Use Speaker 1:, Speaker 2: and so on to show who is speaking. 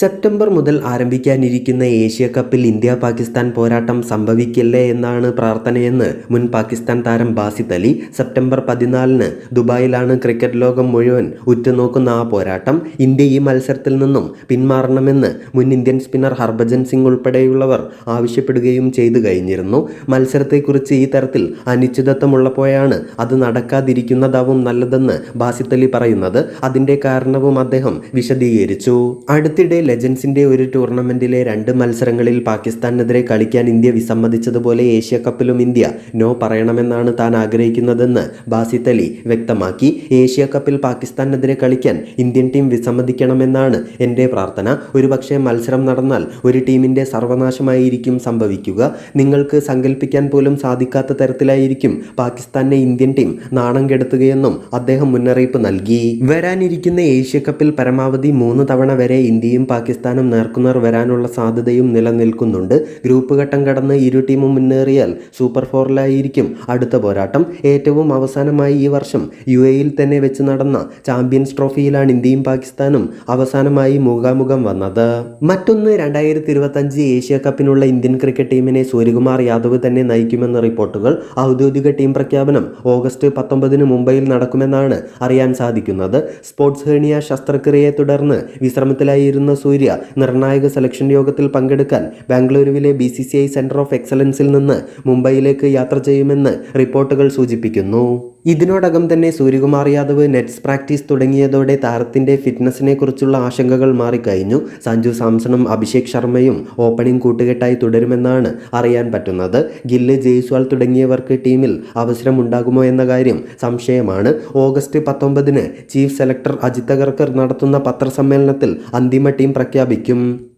Speaker 1: September മുതൽ ആരംഭിക്കാനിരിക്കുന്ന Asia കപ്പിൽ ഇന്ത്യ പാകിസ്ഥാൻ പോരാട്ടം സംഭവിക്കില്ലേ എന്നാണ് പ്രാർത്ഥനയെന്ന് മുൻ പാകിസ്ഥാൻ താരം ബാസിത് അലി സെപ്റ്റംബർ പതിനാലിന് ദുബായിലാണ് ക്രിക്കറ്റ് ലോകം മുഴുവൻ ഉറ്റുനോക്കുന്ന ആ പോരാട്ടം ഇന്ത്യ ഈ മത്സരത്തിൽ നിന്നും പിന്മാറണമെന്ന് മുൻ ഇന്ത്യൻ സ്പിന്നർ ഹർഭജൻ സിംഗ് ഉൾപ്പെടെയുള്ളവർ ആവശ്യപ്പെടുകയും ചെയ്തു കഴിഞ്ഞിരുന്നു. മത്സരത്തെക്കുറിച്ച് ഈ തരത്തിൽ അനിശ്ചിതത്വമുള്ളപ്പോഴാണ് അത് നടക്കാതിരിക്കുന്നതാവും നല്ലതെന്ന് ബാസിത് അലി പറയുന്നത്. അതിന്റെ കാരണവും അദ്ദേഹം വിശദീകരിച്ചു. അടുത്തിടെ ലെജൻസിന്റെ ഒരു ടൂർണമെന്റിലെ രണ്ട് മത്സരങ്ങളിൽ പാകിസ്ഥാനെതിരെ കളിക്കാൻ ഇന്ത്യ വിസമ്മതിച്ചതുപോലെ ഏഷ്യ കപ്പിലും ഇന്ത്യ നോ പറയണമെന്നാണ് താൻ ആഗ്രഹിക്കുന്നതെന്ന് ബാസിത് അലി വ്യക്തമാക്കി. ഏഷ്യ കപ്പിൽ പാകിസ്ഥാനെതിരെ കളിക്കാൻ ഇന്ത്യൻ ടീം വിസമ്മതിക്കണമെന്നാണ് എന്റെ പ്രാർത്ഥന. ഒരുപക്ഷെ മത്സരം നടന്നാൽ ഒരു ടീമിന്റെ സർവനാശമായിരിക്കും സംഭവിക്കുക. നിങ്ങൾക്ക് സങ്കല്പിക്കാൻ പോലും സാധിക്കാത്ത തരത്തിലായിരിക്കും പാകിസ്ഥാനെ ഇന്ത്യൻ ടീം നാണം കെടുത്തുകയെന്നും അദ്ദേഹം മുന്നറിയിപ്പ് നൽകി. വരാനിരിക്കുന്ന ഏഷ്യ കപ്പിൽ പരമാവധി മൂന്ന് തവണ വരെ ഇന്ത്യയും പാകിസ്ഥാനും നേർക്കുനേർ വരാനുള്ള സാധ്യതയും നിലനിൽക്കുന്നുണ്ട്. ഗ്രൂപ്പ് ഘട്ടം കടന്ന് ഇരു ടീമും മുന്നേറിയാൽ സൂപ്പർ ഫോറിലായിരിക്കും അടുത്ത പോരാട്ടം. ഏറ്റവും അവസാനമായി ഈ വർഷം യു എയിൽ തന്നെ വെച്ച് നടന്ന ചാമ്പ്യൻസ് ട്രോഫിയിലാണ് ഇന്ത്യയും പാകിസ്ഥാനും അവസാനമായി മുഖാമുഖം വന്നത്. മറ്റൊന്ന് രണ്ടായിരത്തി ഇരുപത്തഞ്ച് ഏഷ്യ കപ്പിനുള്ള ഇന്ത്യൻ ക്രിക്കറ്റ് ടീമിനെ സൂര്യകുമാർ യാദവ് തന്നെ നയിക്കുമെന്ന റിപ്പോർട്ടുകൾ ഔദ്യോഗിക ടീം പ്രഖ്യാപനം ഓഗസ്റ്റ് പത്തൊമ്പതിന് മുംബൈയിൽ നടക്കുമെന്നാണ് അറിയാൻ സാധിക്കുന്നത്. സ്പോർട്സ് ഹേണിയ ശസ്ത്രക്രിയയെ തുടർന്ന് വിശ്രമത്തിലായിരുന്ന സൂര്യ നിർണായക സെലക്ഷൻ യോഗത്തിൽ പങ്കെടുക്കാൻ ബാംഗ്ലൂരുവിലെ ബി സെന്റർ ഓഫ് എക്സലൻസിൽ നിന്ന് മുംബൈയിലേക്ക് യാത്ര ചെയ്യുമെന്ന് റിപ്പോർട്ടുകൾ സൂചിപ്പിക്കുന്നു. ഇതിനോടകം തന്നെ സൂര്യകുമാർ യാദവ് നെറ്റ്സ് പ്രാക്ടീസ് തുടങ്ങിയതോടെ താരത്തിന്റെ ഫിറ്റ്നസിനെ കുറിച്ചുള്ള ആശങ്കകൾ മാറിക്കഴിഞ്ഞു. സഞ്ജു സാംസണും അഭിഷേക് ശർമ്മയും ഓപ്പണിംഗ് കൂട്ടുകെട്ടായി തുടരുമെന്നാണ് അറിയാൻ പറ്റുന്നത്. ഗില്ല് ജയ്സ്വാൾ തുടങ്ങിയവർക്ക് ടീമിൽ അവസരം ഉണ്ടാകുമോ എന്ന കാര്യം സംശയമാണ്. ഓഗസ്റ്റ് പത്തൊമ്പതിന് ചീഫ് സെലക്ടർ അജിത് അഗർക്കർ നടത്തുന്ന പത്രസമ്മേളനത്തിൽ അന്തിമ ടീം പ്രഖ്യാപിക്കും.